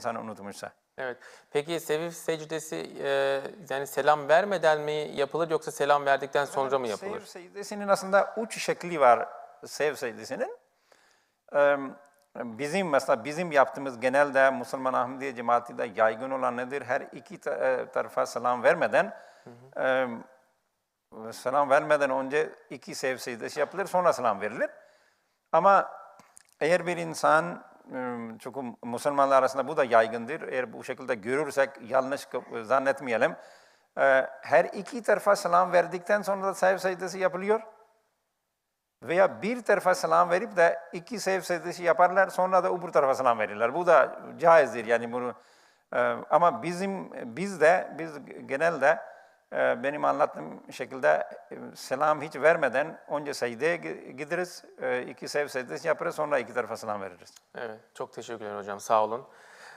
insan unutmuşsa. Evet. Peki seviv secdesi e, yani selam vermeden mi yapılır yoksa selam verdikten sonra mı yapılır? Sev secdesinin aslında üç şekli var sev secdesinin. Ee, Bizim mesela bizim yaptığımız genelde Müslüman Ahmediye cemaatinde yaygın olan nedir? Her iki e, tarafa selam vermeden e, selam vermeden önce iki sev secdesi yapılır sonra selam verilir. Ama eğer bir insan çünkü Müslümanlar arasında bu da yaygındır. Eğer bu şekilde görürsek yanlış zannetmeyelim. Ee, Her iki tarafa selam verdikten sonra da sev secdesi yapılıyor. Veya bir tarafa selam verip de iki sev secdesi yaparlar sonra da öbür tarafa selam verirler. Bu da caizdir yani bunu. e, Ama bizim bizde biz genelde benim anlattığım şekilde e, selam hiç vermeden önce secdeye gi- gideriz, e, iki sev secdesi yaparız sonra iki tarafa selam veririz. Evet. Çok teşekkürler hocam. Sağ olun.